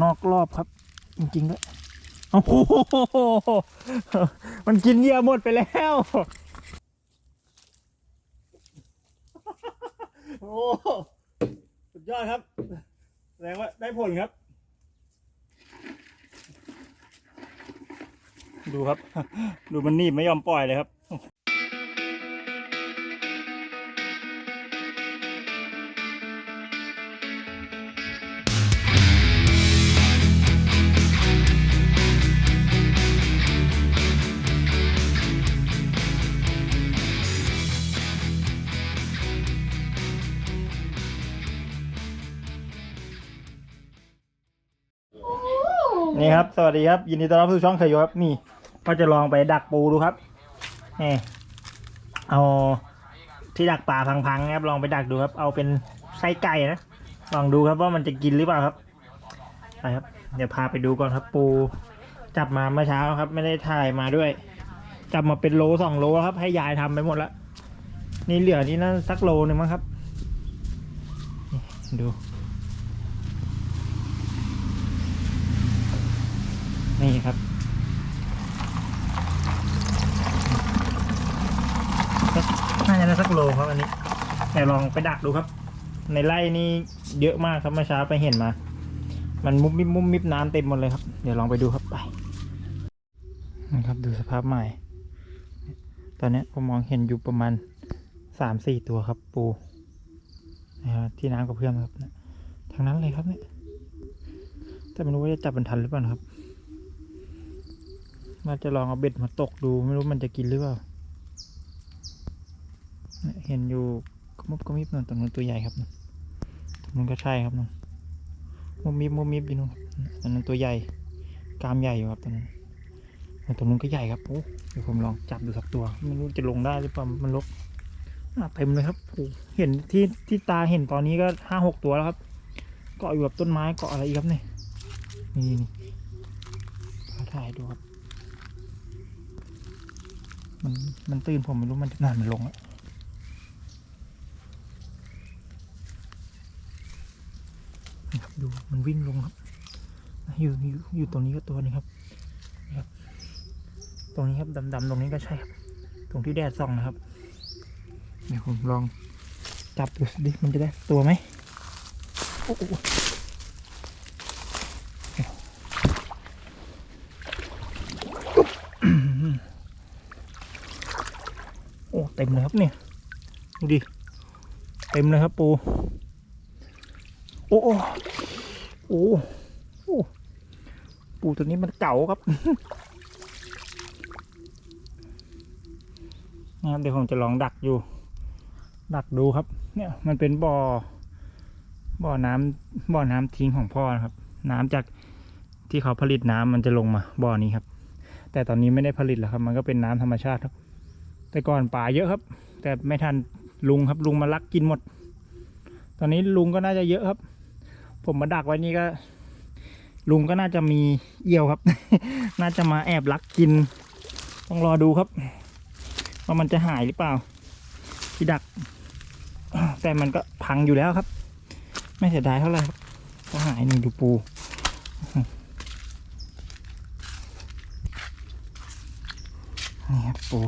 นอกรอบครับ จริงๆด้วยโอ้โหมันกินเหยื่อหมดไปแล้ว โอ้สุดยอดครับแสดงว่าได้ผลครับ ดูครับ ดูมันนีบไม่ยอมปล่อยเลยครับ นี่ครับ สวัสดีครับ ยินดีต้อนรับสู่ช่องเคยโยครับนี่ ก็จะลองไปดักปูดูครับนี่เอาที่ดักป่าพังๆนะครับลองไปดักดูครับ เอาเป็นไส้ไก่นะลองดูครับว่ามันจะกินหรือเปล่าครับไปครับ เดี๋ยวพาไปดูก่อนครับปู จับมาเมื่อเช้าครับ ไม่ได้ถ่ายมาด้วย จับมาเป็นโลสองโลครับ ให้ยายทำไปหมดแล้วนี่เหลือนี่นั่นสักโลหนึ่งมั้งครับ ดู นี่ครับ น่าจะได้สักโลครับอันนี้แต่ลองไปดักดูครับ ในไร่นี่เยอะมากครับเมื่อเช้าไปเห็นมา มันมุบมิบมุบมิบน้ำเต็มหมดเลยครับ เดี๋ยวลองไปดูครับไปนะครับดูสภาพใหม่ ตอนนี้ผมมองเห็นอยู่ประมาณสามสี่ตัวครับปูนะครับที่น้ำกับเพื่อนครับทางนั้นเลยครับเนี่ยแต่ไม่รู้ว่าจะจับมันทันหรือเปล่าครับ ว่าจะลองเอาเบ็ดมาตกดูไม่รู้มันจะกินหรือเปล่า เห็นอยู่กมุบกมิบนั่นตรงนู้นตัวใหญ่ครับนั่นตรงนู้นก็ใช่ครับนั่นมุมมิบมุมมิบอยู่นู่นตรงนั้นตัวใหญ่กามใหญ่อยู่ครับตรงนั้นตรงนู้นก็ใหญ่ครับโอ้เดี๋ยวผมลองจับดูสักตัวไม่รู้จะลงได้หรือเปล่ามันลกอะเต็มเลยครับโอ้เห็นที่ที่ตาเห็นตอนนี้ก็ห้าหกตัวแล้วครับ เกาะอยู่กับต้นไม้เกาะอะไรอีกครับเนี่ยนี่นี่ถ่ายดูครับ มันมันตื่นผมไม่รู้มันนานมันลงแล้วนะครับดูมันวิ่งลงครับ อยู่อยู่อยู่ตรงนี้ก็ตัวหนึงครับนะครับ ตรงนี้ครับดำๆตรงนี้ก็ใช่ครับ ตรงที่แดดส่องนะครับ เดี๋ยวผมลองจับดูสิมันจะได้ตัวไหมโอ้โหโอ้เต็มเลยครับเนี่ยดูดิเต็มเลยครับปูโอ้โอ้โอ้ปูตัวนี้มันเก่าครับนะครับเดี๋ยวผมจะลองดักอยู่ ดักดูครับ เนี่ยมันเป็นบ่อบ่อน้ำบ่อน้ำทิ้งของพ่อนะครับ น้ำจากที่เขาผลิตน้ำมันจะลงมาบ่อนี้ครับ แต่ตอนนี้ไม่ได้ผลิตแล้วครับ มันก็เป็นน้ำธรรมชาติครับ แต่ก่อนป่าเยอะครับ แต่ไม่ทันลุงครับลุงมาลักกินหมด ตอนนี้ลุงก็น่าจะเยอะครับ ผมมาดักไว้นี่ก็ ลุงก็น่าจะมีเอี่ยวครับ น่าจะมาแอบลักกิน ต้องรอดูครับว่ามันจะหายหรือเปล่า ที่ดัก แต่มันก็พังอยู่แล้วครับ ไม่เสียดายเท่าไหร่ครับก็หายนี่ดูปูนี่ครับปู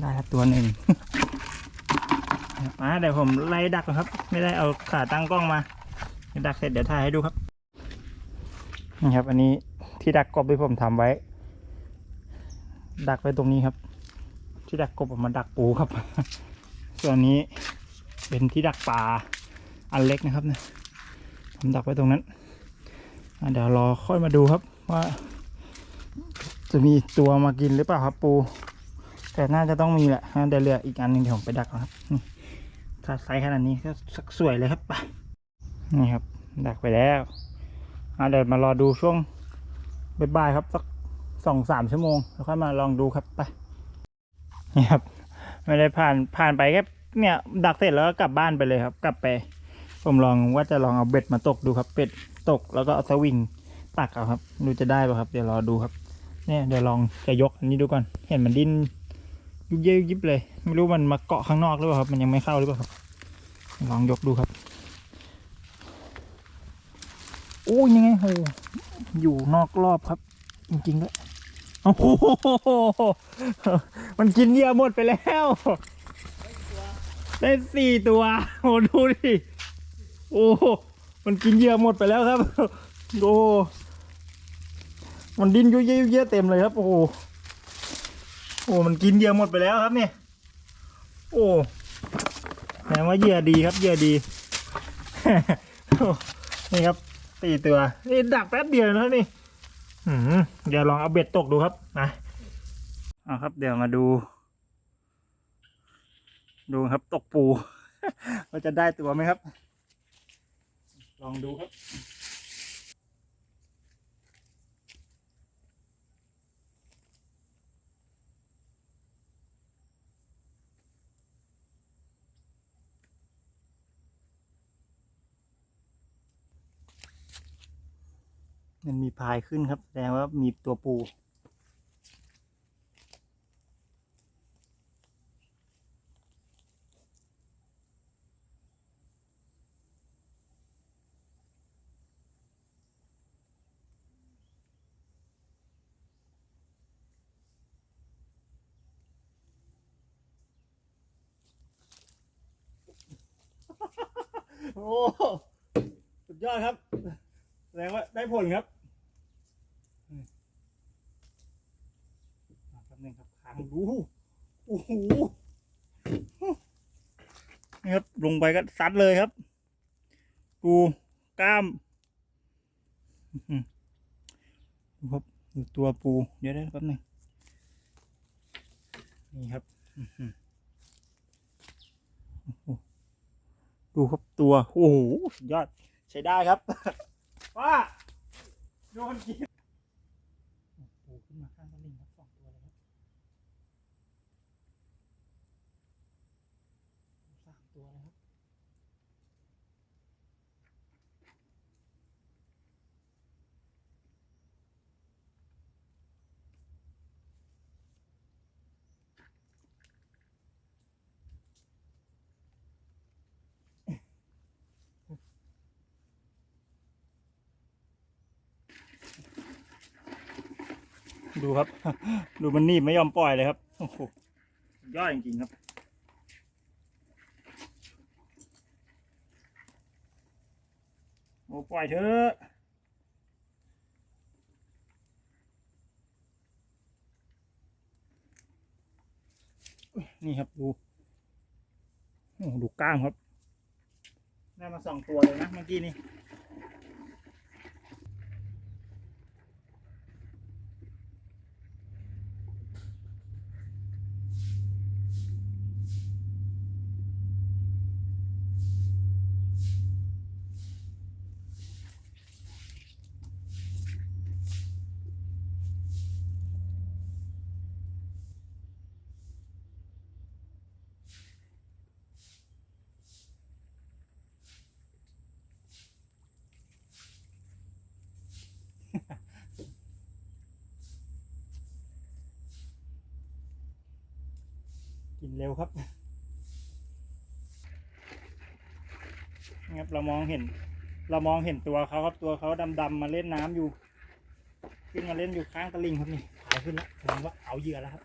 ได้ครับตัวหนึ่งอ่าเดี๋ยวผมไล่ดักครับ ไม่ได้เอาขาตั้งกล้องมา ดักเสร็จเดี๋ยวถ่ายให้ดูครับ นี่ครับ อันนี้ที่ดักกบที่ผมทำไว้ ดักไว้ตรงนี้ครับ ที่ดักกบออกมาดักปูครับ ส่วนนี้เป็นที่ดักปลาอันเล็กนะครับนี่ยผมดักไว้ตรงนั้นเดี๋ยวรอค่อยมาดูครับว่า จะมีตัวมากินหรือเปล่าครับปู แต่น่าจะต้องมีแหละนเดี๋ยวเหลืออีกอันหนึ่งเดี๋ยวผมไปดักครับนี่ถ้าไซส์ขนาดนี้ก็สักสวยเลยครับไปนี่ครับ ดักไปแล้วอะเดี๋ยวมารอดูช่วงบ่ายๆครับสักสองสามชั่วโมงแล้วค่อยมาลองดูครับไปนี่ครับ ไม่ได้ผ่านผ่านไปแค่เนี่ยดักเสร็จแล้วก็กลับบ้านไปเลยครับ กลับไป ผมลองว่าจะลองเอาเบ็ดมาตกดูครับเป็ดตกแล้วก็เอาสวิงตักเอาครับ ดูจะได้ป่ะครับ เดี๋ยวรอดูครับ เนี่ยเดี๋ยวลองจะยกอันนี้ดูก่อน เห็นมันดิ้น ยุบเยยุบยิบเลย ไม่รู้มันมาเกาะข้างนอกหรือเปล่าครับ มันยังไม่เข้าหรือเปล่าครับ ลองยกดูครับโอ้ยยังไงโหอยู่นอกรอบครับ จริงๆด้วยโอ้โหมันกินเหยื่อหมดไปแล้ว ได้สี่ตัวโอ้ดูดิโอ้มันกินเหยื่อหมดไปแล้วครับโอ้มันดิ้นยุ่ยๆยุ่ยๆเต็มเลยครับ โอ้โห อ้มันกินเหยื่อหมดไปแล้วครับเนี่ยโอ้แสดงว่าเหยื่อดีครับเหยื่อดีนี่ครับสี่ตัวนี่ดักแป๊บเดียวนะนี่เดี๋ยวลองเอาเบ็ดตกดูครับนะเอาครับ เดี๋ยวมาดู ดูครับตกปูว่าจะได้ตัวไหมครับ ลองดูครับ มันมีพายขึ้นครับ แสดงว่ามีตัวปู โอ้ สุดยอดครับ แสดงว่าได้ผลครับอืม นึงครับค้างดูโอ้โหนี่ครับลงไปก็ซัดเลยครับ ดูกล้ามดูครับดูตัวปูเดี๋ยวได้แป๊บนึงนี่ครับดูครับตัว โอ้โหสุดยอด ใช้ได้ครับ ว่าโดนกินปูขึ้นมาข้างตลิ่งครับสองตัวเลยครับสามตัวเลยครับ ดูครับ ดูมันหนีบไม่ยอมปล่อยเลยครับโอ้โหยอดจริงๆครับ โอ้ปล่อยเถอะนี่ครับดูโอ้ดูกล้ามครับ ได้มาสองตัวเลยนะเมื่อกี้นี่ เร็วครับนครับเรามองเห็น เรามองเห็นตัวเขาครับตัวเขาดำๆมาเล่นน้ำอยู่ ขึ้นมาเล่นอยู่ข้างตะลิงครับนี่หายขึ้นแล้วแสดงว่าเอาเหยื่อแล้วครับ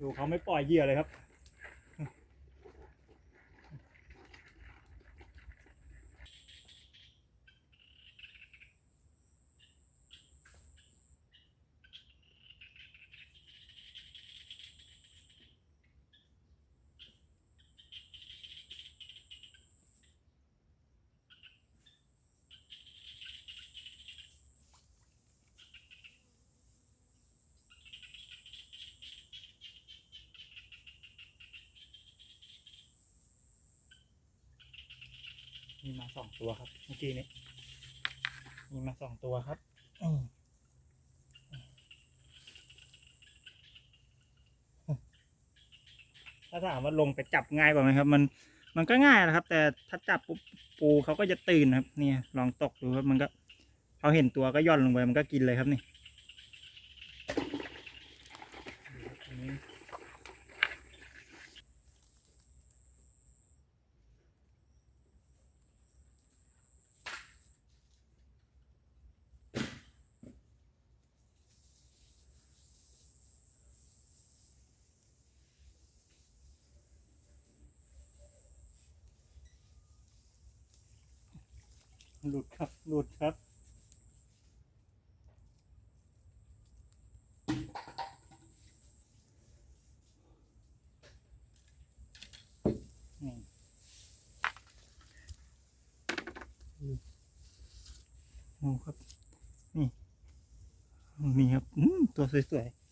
ดูเขาไม่ปล่อยเหยื่อเลยครับ มีมาสองตัวครับเมื่อกี้นี้มีมาสองตัวครับถ้าถามว่าลงไปจับง่ายกว่าไหมครับ มันมันก็ง่ายนะครับ แต่ถ้าจับปุ๊บปูเขาก็จะตื่นครับ เนี่ย ลองตกดูครับมันก็เขาเห็นตัวก็ย่อนลงไปมันก็กินเลยครับนี่ หลุดครับ หลุดครับนี่อืมโอ้ครับ นี่ นี่ครับอืมตัวสวยๆ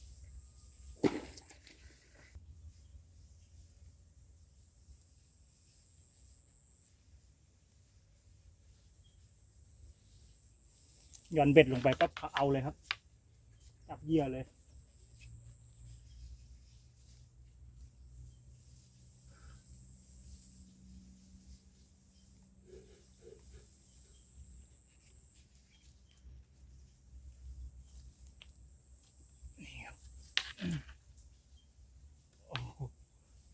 หย่อนเบ็ดลงไปปั๊บเอาเลยครับจับเหยื่อเลย นี่ครับอืมโอ้โห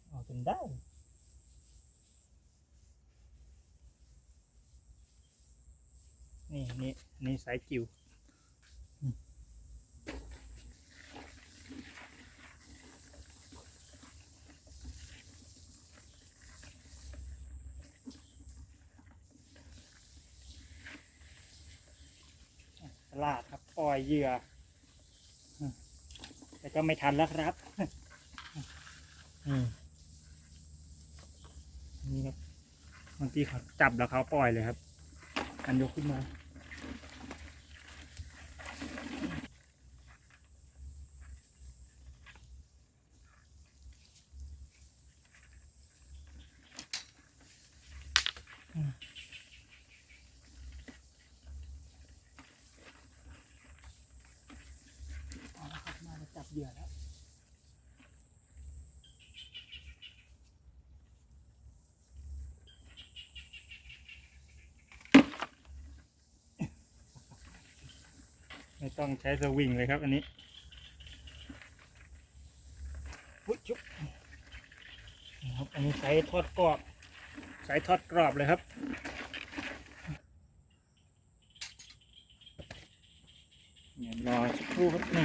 เอาจนได้ นี่นี่นี่สายจิ๋วอืมตลาดครับปล่อยเหยื่อ แต่ก็ไม่ทันแล้วครับอืมนี่ครับบางทีเขาจับแล้วเขาปล่อยเลยครับ อันยกขึ้นมา อืมเอาละครับมาจับเหยื่อแล้ว ไม่ ต้องใช้สวิงเลยครับอันนี้อุ๊ยจุ๊บนะครับอันนี้ใช้ทอดกรอบใช้ทอดกรอบเลยครับเดี๋ยวรอสักครู่ครับนี่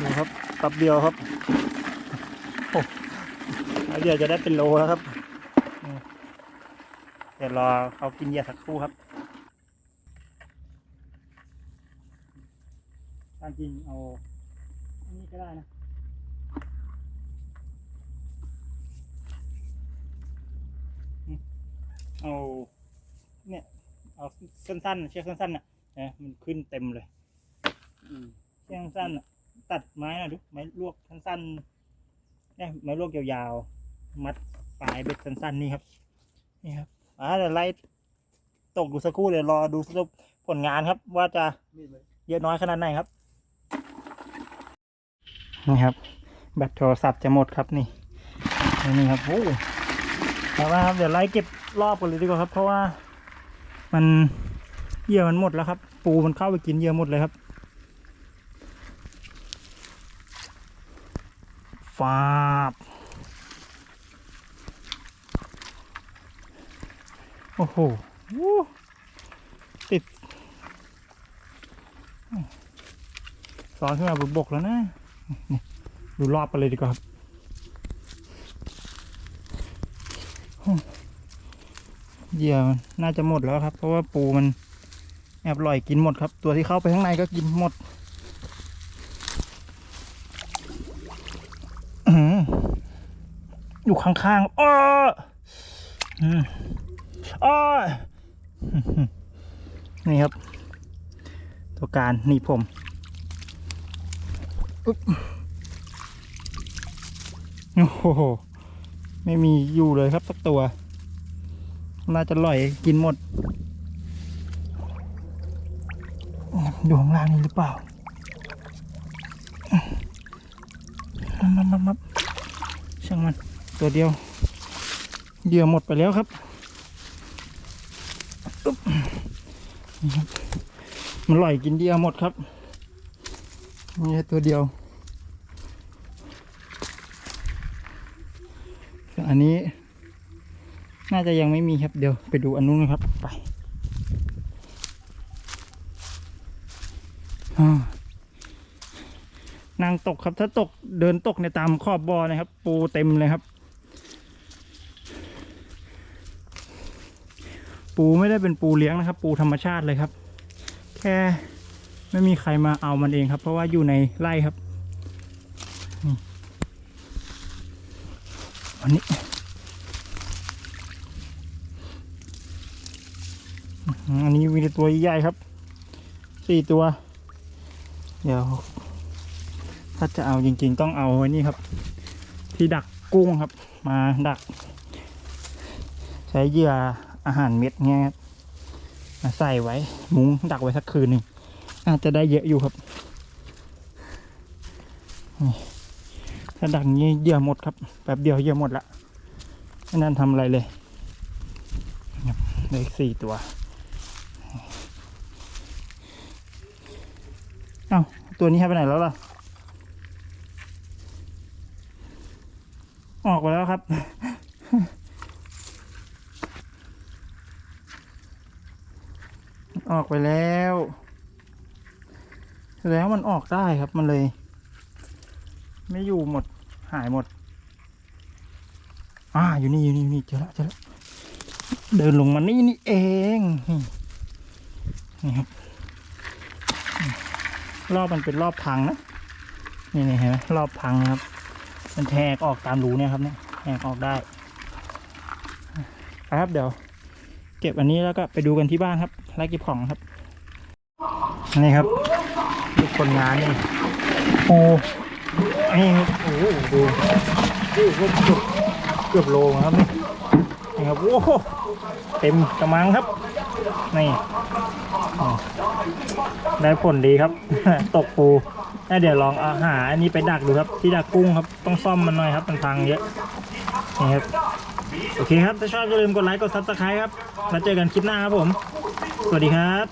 ดูครับแป๊บเดียวครับโอ้แล้วเดี๋ยวจะได้เป็นโลแล้วครับเดี๋ยวรอเขากินเหยื่อสักครู่ครับ ตามจริงเอาอันนี้ก็ได้นะอืมเอาเนี่ย เอาสั้นๆเชือกสั้นๆน่ะนะมันขึ้นเต็มเลยอืมเชือกสั้นๆน่ะตัดไม้นะดูไม้ลวกสั้นๆเนี่ยไม้ลวกยาวๆมัดปลายเบ็ดสั้นๆนี่ครับ นี่ครับอ่าเดี๋ยวไล่ตกดูสักครู่เดี๋ยวรอดูสรุปผลงานครับ ว่าจะเยอะน้อยขนาดไหนครับ นี่ครับแบตโทรศัพท์จะหมดครับนี่นี่ครับโอ้แต่ว่าครับเดี๋ยวไล่เก็บรอบกันเลยดีกว่าครับ เพราะว่ามันเหยื่อมันหมดแล้วครับ ปูมันเข้าไปกินเหยื่อหมดเลยครับฟาบโอ้โหวู้ติดซ้อนขึ้นมาบนบกแล้วนะ ดูรอบไปเลยดีกว่าครับเหยื่อมันน่าจะหมดแล้วครับ เพราะว่าปูมันแอบลอยกินหมดครับ ตัวที่เข้าไปข้างในก็กินหมดอยู่ข้างๆอ้ออ้อนี่ครับ ตัวการหนี่ผม โอ้โห ไม่มีอยู่เลยครับสักตัว น่าจะลอยกินหมดอยู่ข้างล่างนี่หรือเปล่ามับมับมับช่างมัน ตัวเดียวเหยื่อหมดไปแล้วครับอึ๊บนี่ครับมันลอยกินเดียวหมดครับ มีแค่ตัวเดียว อันนี้ น่าจะยังไม่มีครับ เดี๋ยวไปดูอันนู้นนะครับ ไปอ่านางตกครับ ถ้าตกเดินตกในตามขอบบ่อนะครับ ปูเต็มเลยครับ ปูไม่ได้เป็นปูเลี้ยงนะครับ ปูธรรมชาติเลยครับ แค่ ไม่มีใครมาเอามันเองครับ เพราะว่าอยู่ในไร่ครับนี่อันนี้อันนี้มีต่ตัวใหญ่ครับสี่ตัว เดี๋ยว ถ้าจะเอาจริง ๆ ต้องเอาไอ้นี่ครับ ที่ดักกุ้งครับ มาดัก ใช้เหยื่ออาหารเม็ดเงี้ยครับมาใส่ไว้มุ้งดักไว้สักคืนหนึ่ง อาจจะได้เยอะอยู่ครับถ้าดักงี้เยื่อหมดครับแป๊บเดียวเยื่อหมดละไม่นั่นทำอะไรเลยได้สี่ตัว เอ้า ตัวนี้หายไปไหนแล้วล่ะ ออกไปแล้วครับ ออกไปแล้ว แสดงว่ามันออกได้ครับมันเลย ไม่อยู่หมดหายหมด อ่าอยู่นี่อยู่นี่นี่เจอแล้วเจอแล้วเดินลงมานี่นี่เองนี่นี่ครับรอบมันเป็นรอบพังนะนี่นี่เห็นไหมรอบพังนะครับ มันแทกออกตามรูเนี่ยครับเนี่ยแทกออกได้ไปครับเดี๋ยว เก็บอันนี้แล้วก็ไปดูกันที่บ้านครับไล่เก็บของครับนี่ครับ ลูกคนงานนี่ปูนี่โอ้โหดูดูเกือบเกือบเกือบโลครับนี่นี่ครับโอ้โหเต็มกระมังครับนี่ได้ผลดีครับ ตกปูเดี๋ยวลองเอาหาอันนี้ไปดักดูครับ ที่ดักกุ้งครับต้องซ่อมมันหน่อยครับมันพังเยอะนี่ครับโอเคครับ ถ้าชอบอย่าลืมกดไลค์กดซับสไครต์ครับ แล้วเจอกันคลิปหน้าครับผม สวัสดีครับ